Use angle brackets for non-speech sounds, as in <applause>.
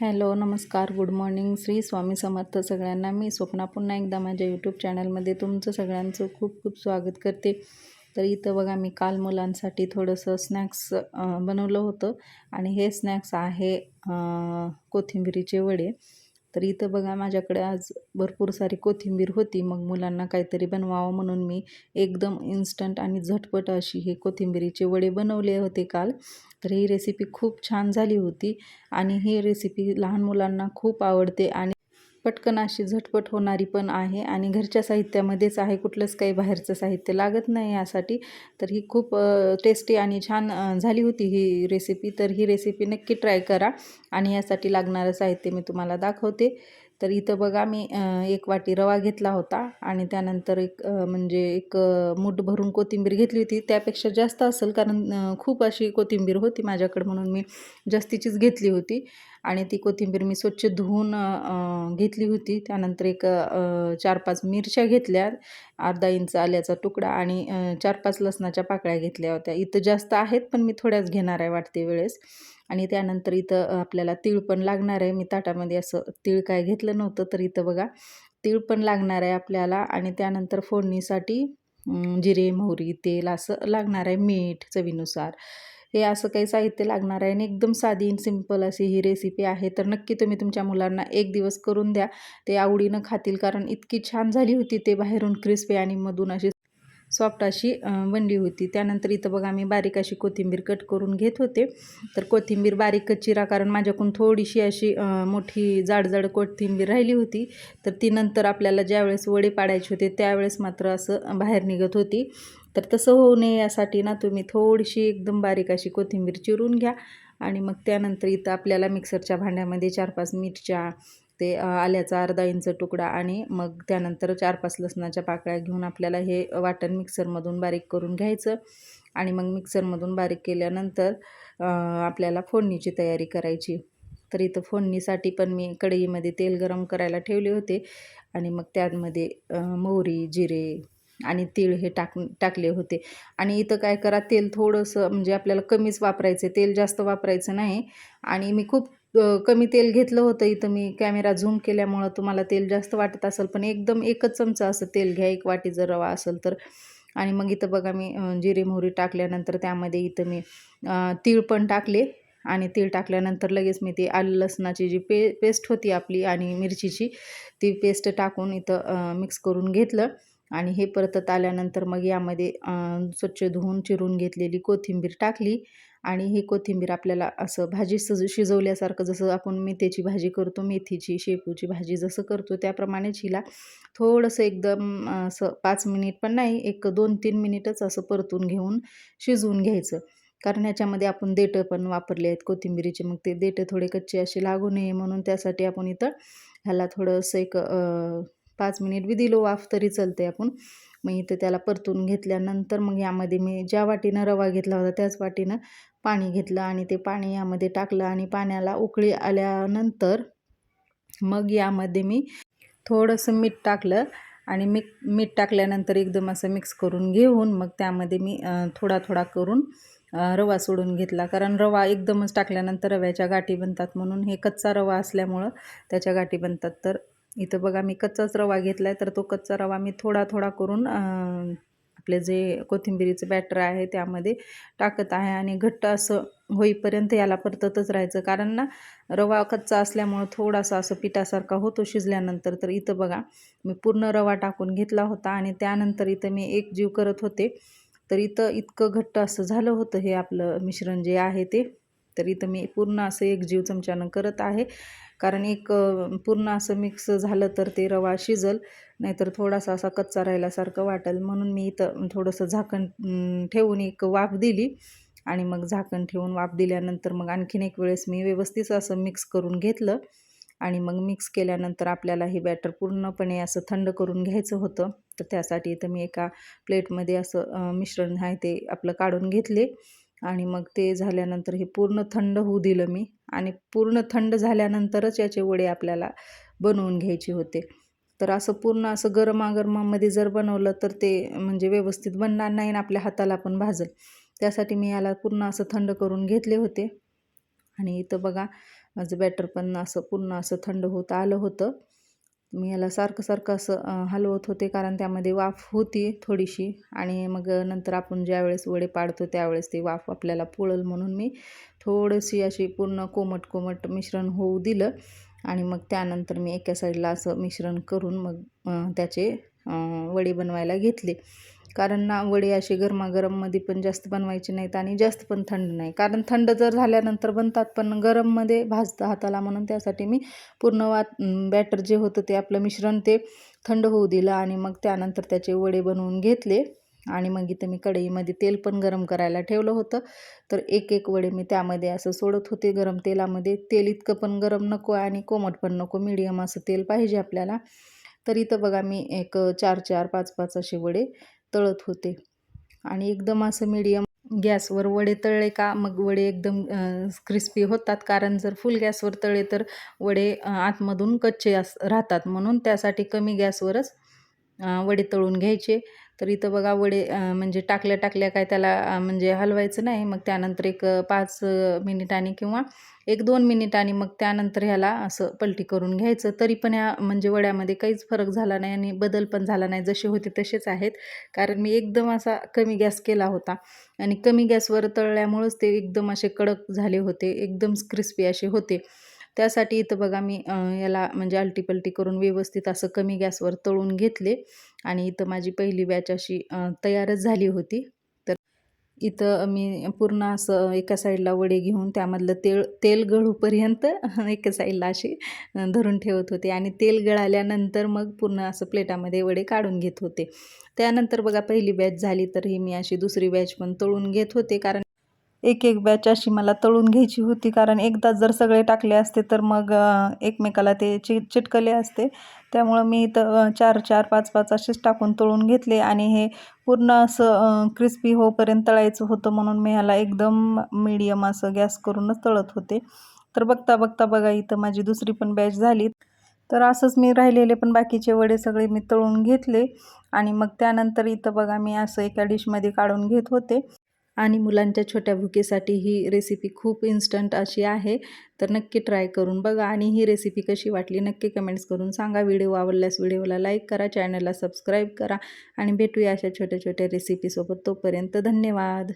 Hello नमस्कार. Good morning Shri Swami Samarth सगळ्यांना. मी स्वप्ना पुन्हा एकदा माझ्या यूट्यूब चॅनलमध्ये तुमचं सगळ्यांचं खूप खूप स्वागत करते. तर इथं बघा मी काल मुलांसाठी थोडंसं स्नॅक्स बनवलं होतं. आणि हे स्नॅक्स आहे कोथिंबिरीचे वडे. तर इथं बघा माझ्याकडे आज भरपूर सारी कोथिंबीर होती. मग मुलांना काहीतरी बनवावं म्हणून मी एकदम इन्स्टंट आणि झटपट अशी हे कोथिंबीरीचे वडे बनवले होते काल. तर ही रेसिपी खूप छान झाली होती आणि ही रेसिपी लहान मुलांना खूप आवडते आणि पटकन अशी झटपट होणारी पण आहे आणि घरच्या साहित्यामध्येच आहे कुठलंच काही बाहेरचं साहित्य लागत नाही यासाठी. तर ही खूप टेस्टी आणि छान झाली होती ही रेसिपी तर ही रेसिपी नक्की ट्राय करा आणि यासाठी लागणारं साहित्य मी तुम्हाला दाखवते. तर इथं बघा मी एक वाटी रवा घेतला होता आणि त्यानंतर एक म्हणजे एक मूठ भरून कोथिंबीर घेतली होती. त्यापेक्षा जास्त असेल कारण खूप अशी कोथिंबीर होती माझ्याकडे म्हणून मी जास्तीचीच घेतली होती. आणि ती कोथिंबीर मी स्वच्छ धुवून घेतली होती. त्यानंतर एक चार पाच मिरच्या घेतल्या. अर्धा इंच आल्याचा तुकडा आणि चार पाच लसणाच्या पाकळ्या घेतल्या होत्या. इथं जास्त आहेत पण मी थोड्याच घेणार आहे वाटते वेळेस. आणि त्यानंतर इथं आपल्याला तीळ पण लागणार आहे. मी ताटामध्ये असं तीळ काय घेतलं नव्हतं तर इथं बघा. तीळ पण लागणार आहे आपल्याला आणि त्यानंतर फोडणीसाठी जिरे मोहरी तेल असं लागणार आहे मीठ चवीनुसार. हे असं काही साहित्य लागणार आहे आणि एकदम साधी आणि सिंपल अशी ही रेसिपी आहे. तर नक्की तुम्ही तुमच्या मुलांना एक दिवस करून द्या. ते आवडीनं खातील कारण इतकी छान झाली होती ते बाहेरून क्रिस्पी आणि मधून अशी सॉफ्ट अशी बनली होती. त्यानंतर इथं बघा मी बारीक अशी कोथिंबीर कट करून घेत होते. तर कोथिंबीर बारीक चिरा कारण माझ्याकडून थोडीशी अशी मोठी जाडजाड कोथिंबीर राहिली होती. तर ती नंतर आपल्याला ज्यावेळेस वडे पाडायचे होते त्यावेळेस मात्र असं बाहेर निघत होती. तर तसं होऊ नये यासाठी ना तुम्ही थोडीशी एकदम बारीक अशी कोथिंबीर चिरून घ्या. आणि मग त्यानंतर इथं आपल्याला मिक्सरच्या भांड्यामध्ये चार पाच मिरच्या ते आल्याचा अर्धा इंच तुकडा आणि मग त्यानंतर चार पाच लसणाच्या पाकळ्या घेऊन आपल्याला हे वाटण मिक्सरमधून बारीक करून घ्यायचं. आणि मग मिक्सरमधून बारीक केल्यानंतर आपल्याला फोडणीची तयारी करायची. तर इथं फोडणीसाठी पण मी कढईमध्ये तेल गरम करायला ठेवले होते. आणि मग त्यामध्ये मोहरी जिरे आणि तीळ हे टाक टाकले होते. आणि इथं काय करा तेल थोडंसं म्हणजे आपल्याला कमीच वापरायचं तेल जास्त वापरायचं नाही. आणि मी खूप कमी तेल घेतलं होतं इथं मी कॅमेरा झूम केल्यामुळं तुम्हाला तेल जास्त वाटत असेल पण एकदम एकच चमचा असं तेल घ्या एक वाटी जर रवा असेल तर. आणि मग इथं बघा मी जिरे मोहरी टाकल्यानंतर त्यामध्ये इथं मी तीळ पण टाकले. आणि तीळ टाकल्यानंतर लगेच मी ती आलं लसणाची जी पे पेस्ट होती आपली आणि मिरचीची ती पेस्ट टाकून इथं मिक्स करून घेतलं. आणि हे परतत आल्यानंतर मग यामध्ये स्वच्छ धुवून चिरून घेतलेली कोथिंबीर टाकली आणि ही कोथिंबीर आपल्याला असं भाजी सज शिजवल्यासारखं जसं आपण मेथीची भाजी करतो मेथीची शेपूची भाजी जसं करतो त्याप्रमाणेच हिला थोडंसं एकदम असं पाच मिनिट पण नाही एक दोन तीन मिनिटच असं परतून घेऊन शिजवून घ्यायचं. कारण ह्याच्यामध्ये आपण देठं पण वापरले आहेत कोथिंबिरीचे मग ते देठं थोडे कच्चे असे लागू नये म्हणून त्यासाठी आपण इथं ह्याला थोडंसं एक पाच मिनिट बी दिलो वाफ तरी चलते आपण. मग इथं त्याला परतून घेतल्यानंतर मग यामध्ये मी ज्या वाटीनं रवा घेतला होता त्याच वाटीनं पाणी घेतलं आणि ते पाणी यामध्ये टाकलं आणि पाण्याला उकळी आल्यानंतर मग यामध्ये मी थोडंसं मीठ टाकलं आणि मी मीठ टाकल्यानंतर एकदम असं मिक्स करून घेऊन मग त्यामध्ये मी थोडा थोडा करून रवा सोडून घेतला. कारण रवा एकदमच टाकल्यानंतर रव्याच्या गाठी बनतात म्हणून हे कच्चा रवा असल्यामुळं त्याच्या गाठी बनतात. तर इथं बघा मी कच्चाच रवा घेतला आहे तर तो कच्चा रवा मी थोडा थोडा करून आपले जे कोथिंबिरीचं बॅटर आहे त्यामध्ये टाकत आहे आणि घट्ट असं होईपर्यंत याला परततच राहायचं. कारण ना रवा कच्चा असल्यामुळं थोडासा असं पिठासारखा होतो शिजल्यानंतर. तर इथं बघा मी पूर्ण रवा टाकून घेतला होता आणि त्यानंतर इथं मी एक जीव करत होते. तर इथं इतकं घट्ट असं झालं होतं हे आपलं मिश्रण जे आहे ते. तर इथं मी पूर्ण असं एक जीव चमच्यानं करत आहे. कारण एक पूर्ण असं मिक्स झालं तर ते रवा शिजल नाहीतर थोडासा असा कच्चा राहिल्यासारखं वाटेल. म्हणून मी इथं थोडंसं झाकण ठेवून एक वाफ दिली आणि मग झाकण ठेवून वाफ दिल्यानंतर मग आणखीन एक वेळेस मी व्यवस्थित असं मिक्स करून घेतलं आणि मग मिक्स केल्यानंतर आपल्याला हे बॅटर पूर्णपणे असं थंड करून घ्यायचं होतं. तर त्यासाठी इथं मी एका प्लेटमध्ये असं मिश्रण आहे ते आपलं काढून घेतले. आणि मग ते झाल्यानंतर हे पूर्ण थंड होऊ दिलं मी आणि पूर्ण थंड झाल्यानंतरच याचे वडे आपल्याला बनवून घ्यायचे होते. तर असं पूर्ण असं गरमागरमामध्ये जर बनवलं तर ते म्हणजे व्यवस्थित बनणार नाही ना आपल्या हाताला पण भाजल. त्यासाठी मी याला पूर्ण असं थंड करून घेतले होते. आणि इथं बघा माझं बॅटर पण असं पूर्ण असं थंड होत आलं होतं. मी याला सारखं सारखं असं हलवत होते कारण त्यामध्ये वाफ होती थोडीशी आणि मग नंतर आपण ज्यावेळेस वडे पाडतो त्यावेळेस ती वाफ आपल्याला पोळल म्हणून मी थोडीशी अशी पूर्ण कोमट कोमट मिश्रण होऊ दिलं आणि मग त्यानंतर मी एका साईडला असं मिश्रण करून मग त्याचे वडे बनवायला घेतले. कारण ना वडे असे गरमागरममध्ये पण जास्त बनवायचे नाहीत आणि जास्त पण थंड नाही. कारण थंड जर झाल्यानंतर बनतात पण गरममध्ये भाजतं हाताला म्हणून त्यासाठी मी पूर्ण वात बॅटर जे होतं ते आपलं मिश्रण ते थंड होऊ दिलं आणि मग त्यानंतर त्याचे वडे बनवून घेतले. आणि मग इथं मी कढईमध्ये तेल पण गरम करायला ठेवलं होतं. तर एक एक वडे मी त्यामध्ये असं सोडत होते गरम तेलामध्ये. तेल इतकं पण गरम नको आणि कोमट पण नको. मीडियम असं तेल पाहिजे आपल्याला. तर इथं बघा मी एक चार चार पाच पाच असे वडे तळत होते. आणि एकदम असं मीडियम गॅसवर वडे तळले का मग वडे एकदम क्रिस्पी होतात. कारण जर फुल गॅसवर तळले तर वडे आतमधून कच्चे अस राहतात. म्हणून त्यासाठी कमी गॅसवरच वडे तळून घ्यायचे. तर इथं बघा वडे म्हणजे टाकल्या टाकल्या काय त्याला म्हणजे हलवायचं नाही. मग त्यानंतर एक पाच मिनिटांनी किंवा एक दोन मिनिटांनी मग त्यानंतर ह्याला असं पलटी करून घ्यायचं. तरी पण ह्या म्हणजे वड्यामध्ये काहीच फरक झाला नाही आणि बदल पण झाला नाही. जसे होते तसेच आहेत. कारण मी एकदम असा कमी गॅस केला होता. आणि कमी गॅसवर तळल्यामुळंच ते एकदम असे कडक झाले होते. एकदम क्रिस्पी असे होते. त्यासाठी इथं बघा मी याला म्हणजे अल्टीपल्टी करून व्यवस्थित असं कमी गॅसवर तळून घेतले आणि इथं माझी पहिली बॅच अशी तयारच झाली होती. तर इथं मी पूर्ण असं एका साईडला वडे घेऊन त्यामधलं तेल तेल गळूपर्यंत <laughs> एका साईडला अशी धरून ठेवत होते आणि तेल गळाल्यानंतर मग पूर्ण असं प्लेटामध्ये वडे काढून घेत होते. त्यानंतर बघा पहिली बॅच झाली तर ही मी अशी दुसरी बॅच पण तळून घेत होते कारण एक एक बॅच अशी मला तळून घ्यायची होती. कारण एकदा जर सगळे टाकले असते तर मग एकमेकाला ते चि चिटकले असते. त्यामुळं मी इथं चार चार पाच पाच असेच टाकून तळून घेतले. आणि हे पूर्ण असं क्रिस्पी होईपर्यंत तळायचं होतं म्हणून मी ह्याला एकदम मीडियम असं गॅस करूनच तळत होते. तर बघता बघता बघा इथं माझी दुसरी पण बॅच झाली. तर असंच मी राहिलेले पण बाकीचे वडे सगळे मी तळून घेतले. आणि मग त्यानंतर इथं बघा मी असं एका डिशमध्ये काढून घेत होते. आणि मुलांच्या छोट्या भुकेसाठी ही रेसिपी खूप इन्स्टंट अशी आहे. तर नक्की ट्राय करून बघा आणि ही रेसिपी कशी वाटली नक्की कमेंट्स करून सांगा. व्हिडिओ आवडल्यास व्हिडिओला लाईक करा चॅनलला सबस्क्राईब करा आणि भेटूया अशा छोट्या छोट्या रेसिपीसोबत तोपर्यंत धन्यवाद.